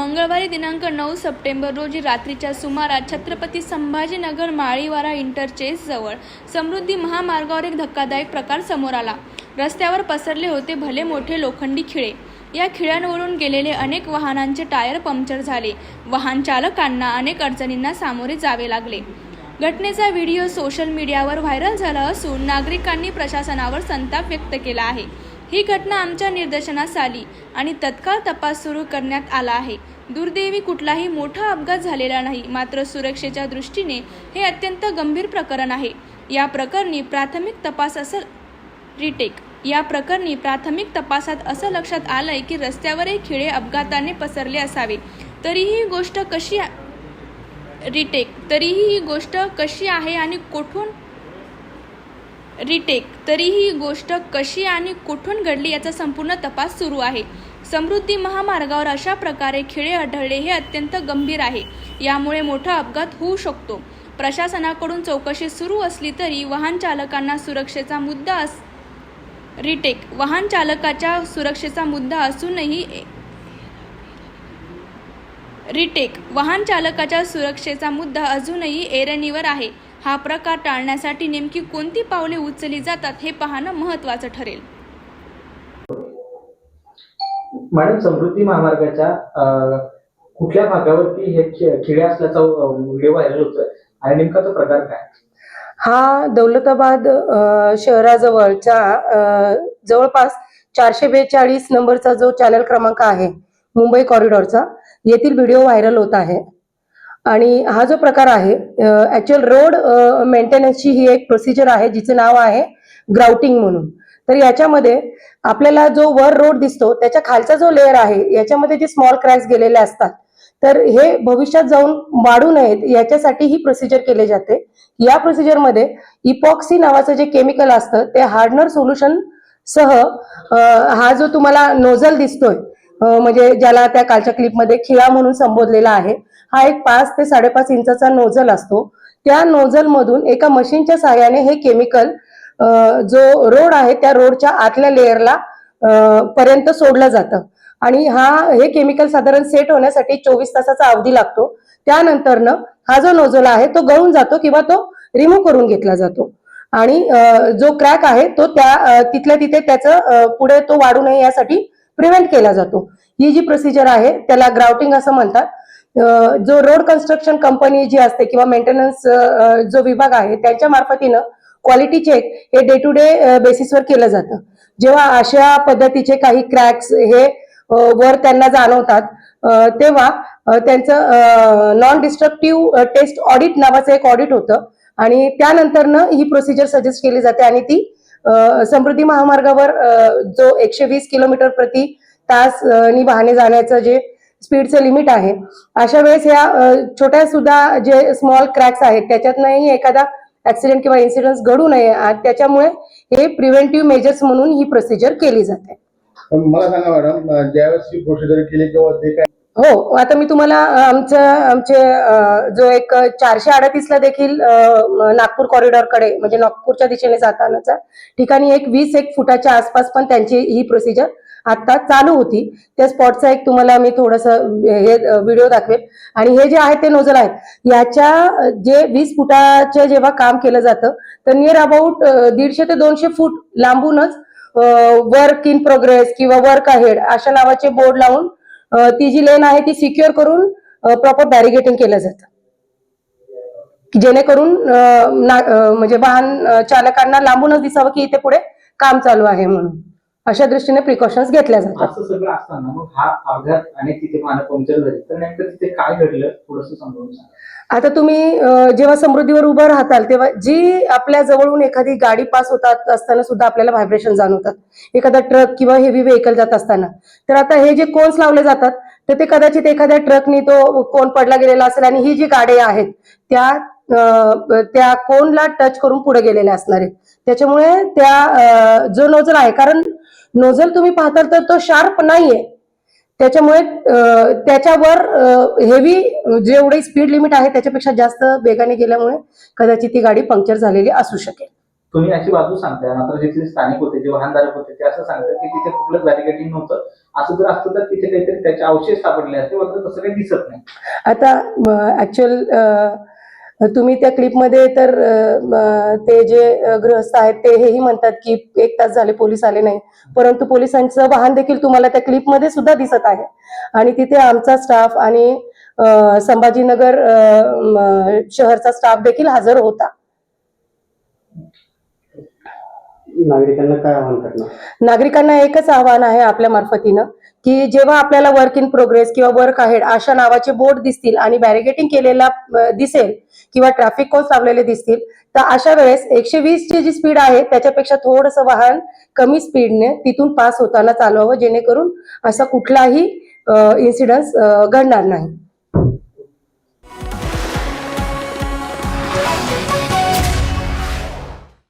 मंगळवारी दिनांक नऊ सप्टेंबर रोजी रात्रीच्या सुमारास छत्रपती संभाजीनगर माळीवारा इंटरचेस जवळ समृद्धी महामार्गावर एक धक्कादायक प्रकार समोर आला. रस्त्यावर पसरले होते भले मोठे लोखंडी खिळे. या खिळ्यांवरून गेलेले अनेक वाहनांचे टायर पंक्चर झाले. वाहन चालकांना अनेक अडचणींना सामोरे जावे लागले. घटनेचा व्हिडिओ सोशल मीडियावर व्हायरल झाला असून नागरिकांनी प्रशासनावर संताप व्यक्त केला आहे. ही घटना आमच्या निदर्शनास आली आणि तत्काळ तपास सुरू करण्यात आला आहे. दुर्दैवी कुठलाही मोठा अपघात झालेला नाही मात्र सुरक्षेच्या दृष्टीने हे अत्यंत गंभीर प्रकरण आहे. या प्रकरणी प्राथमिक तपास असं रिटेक. या प्रकरणी प्राथमिक तपासात असं लक्षात आलंय की रस्त्यावरही खिळे अपघाताने पसरले असावे. तरीही ही गोष्ट कशी रिटेक? तरीही ही गोष्ट कशी आहे आणि कुठून रिटेक तरीही ही गोष्ट कशी आणि कुठून घडली याचा संपूर्ण तपास सुरू आहे. समृद्धी महामार्गावर अशा प्रकारे खिळे आढळले हे अत्यंत गंभीर आहे. यामुळे मोठा अपघात होऊ शकतो. प्रशासनाकडून चौकशी सुरू असली तरी वाहन चालकांना सुरक्षेचा मुद्दा अस रिटेक वाहन चालकाच्या सुरक्षेचा मुद्दा असूनही रिटेक वाहन चालकाच्या सुरक्षेचा मुद्दा अजूनही एरणीवर आहे. हा प्रकार टाळण्यासाठी नेमकी कोणती पावले उचलली जातात हे पाहणं महत्त्वाचं ठरेल. मॅडम समृद्धी महामार्गाच्या कुठल्या भागावरती हे खिळे असल्याचा व्हिडिओ व्हायरल होतोय आणि नेमका तो प्रकार काय? हा दौलताबाद अ, शहराजवळचा अ, जवळपास चारशे बेचाळीस नंबरचा जो चॅनल क्रमांक आहे मुंबई कॉरिडॉरचा येथील व्हिडिओ व्हायरल होत आहे. आणि हा जो प्रकार आहे ऍक्च्युअल रोड मेंटेनन्सची ही एक प्रोसिजर आहे जिचं नाव आहे ग्राउटिंग म्हणून. तर याच्यामध्ये आपल्याला जो वर रोड दिसतो त्याच्या खालचा जो लेअर आहे याच्यामध्ये जे स्मॉल क्रॅक्स गेलेले असतात तर हे भविष्यात जाऊन वाढू नयेत याच्यासाठी ही प्रोसिजर केली जाते. या प्रोसिजरमध्ये इपॉक्सी नावाचं जे केमिकल असतं ते हार्डनर सोल्युशन सह हा जो तुम्हाला नोझल दिसतोय म्हणजे ज्याला त्या कालच्या क्लिपमध्ये खिळा म्हणून संबोधलेला आहे. हा एक पाच ते साडेपाच इंचाचा नोझल असतो. त्या नोझल मधून एका मशीनच्या सहाय्याने हे केमिकल जो रोड आहे त्या रोडच्या आतल्या लेअरला पर्यंत सोडलं जातं. आणि हा हे केमिकल साधारण सेट होण्यासाठी चोवीस तासाचा अवधी लागतो. त्यानंतरनं हा जो नोझल आहे तो गळून जातो किंवा तो रिमूव्ह करून घेतला जातो. आणि जो क्रॅक आहे तो त्या तिथल्या तिथे त्याचं पुढे तो वाढू नये यासाठी प्रिव्हेंट केला जातो. ही जी प्रोसिजर आहे त्याला ग्राउटिंग असं म्हणतात. जो रोड कन्स्ट्रक्शन कंपनी जी असते किंवा मेंटेनन्स जो विभाग आहे त्यांच्या मार्फतीनं क्वालिटी चेक हे डे टू डे बेसिसवर केलं जातं. जेव्हा अशा पद्धतीचे काही क्रॅक्स हे वर त्यांना जाणवतात तेव्हा त्यांचं नॉन डिस्ट्रक्टिव्ह टेस्ट ऑडिट नावाचं एक ऑडिट होतं. आणि त्यानंतरनं ही प्रोसिजर सजेस्ट केली जाते आणि ती समृद्धी महामार्गावर जो एकशे वीस किलोमीटर प्रति तास नि नी वाहने जाण्याचं जे स्पीडचं लिमिट आहे अशा वेळेस ह्या छोट्या सुद्धा जे स्मॉल क्रॅक्स आहेत त्याच्यातनंही एखादा ऍक्सिडेंट किंवा इन्सिडेंट घडू नये. त्याच्यामुळे हे प्रिव्हेंटिव्ह मेजर्स म्हणून ही प्रोसिजर केली जाते. मला सांगा मॅडम ज्यावेळेस ही प्रोसिजर केली किंवा जे काय हो आता मी तुम्हाला आमचं आमचे जो एक चारशे अडतीसला देखील नागपूर कॉरिडॉरकडे म्हणजे नागपूरच्या दिशेने जातानाचा ठिकाणी एक वीस एक फुटाच्या आसपास पण त्यांची ही प्रोसिजर आता चालू होती. त्या स्पॉटचा एक तुम्हाला मी थोडस हे व्हिडिओ दाखवेल. आणि हे जे आहे ते नोझल आहेत. याच्या जे वीस फुटाचे जेव्हा काम केलं जातं तर नियर अबाउट दीडशे ते दोनशे फूट लांबूनच वर्क इन प्रोग्रेस किंवा वर्क अहेड अशा नावाचे बोर्ड लावून ती जी लेन आहे ती सिक्युअर करून प्रॉपर बॅरिगेटिंग केलं जातं. जेणेकरून म्हणजे वाहन चालकांना लांबूनच दिसावं की इथे पुढे काम चालू आहे म्हणून. अशा दृष्टीने प्रिकॉशन्स घेतल्या जातात. असं सगळं असताना मग हा अपघात आणि तिथे पंक्चर झाली. तर नेमकं तिथे काय घडलं? थोडस समजावून सांगा. आता तुम्ही जेव्हा समृद्धीवर उभं राहताल तेव्हा जी आपल्या जवळून एखादी गाडी पास होतात असताना सुद्धा आपल्याला व्हायब्रेशन जाणवतात. एखादा ट्रक किंवा हेवी व्हेकल जात असताना. तर आता हे जे कोन्स लावले जातात तर ते कदाचित एखाद्या ट्रकनी तो कोन पडला गेलेला असेल आणि ही जी गाडी आहेत त्या त्या कोनला टच करून पुढे गेलेल्या असणार. आहेत त्याच्यामुळे त्या जो नोझल आहे कारण नोझल तुम्ही पाहताल तर तो शार्प नाहीये. त्याच्यामुळे त्याच्यावर हेवी जेवढी स्पीड लिमिट आहे त्याच्यापेक्षा जास्त वेगाने गेल्यामुळे कदाचित ती गाडी पंक्चर झालेली असू शकेल. तुम्ही अशी बाजू सांगताय. मात्र तिथले स्थानिक होते जे वाहनधारक होते ते असं सांगतात की तिथे कुठलंच बॅरिकेडिंग नव्हतं. असं जर असतं तर तिथे काहीतरी त्याचे अवशेष सापडले असते मात्र तसं काही दिसत नाही. आता ऍक्च्युअल तुम्ही त्या क्लिपमध्ये तर ते जे गृहस्थ आहेत ते हेही म्हणतात की एक तास झाले पोलीस आले नाही. परंतु पोलिसांचं वाहन देखील तुम्हाला त्या क्लिपमध्ये सुद्धा दिसत आहे. आणि तिथे आमचा स्टाफ आणि संभाजीनगर शहरचा स्टाफ देखील हजर होता. नागरिकांना काय आव्हान करणार? नागरिकांना एकच आव्हान आहे आपल्या मार्फतीनं की जेव्हा आपल्याला वर्क इन प्रोग्रेस किंवा वर्क आहेड अशा नावाचे बोर्ड दिसतील आणि बॅरिगेटिंग केलेला दिसेल किंवा ट्रॅफिक कोन्स लावलेले दिसतील तर अशा वेळेस एकशे वीसची जी स्पीड आहे त्याच्यापेक्षा थोडंसं वाहन कमी स्पीडने तिथून पास होताना चालवावं जेणेकरून असा कुठलाही इन्सिडन्स घडणार नाही.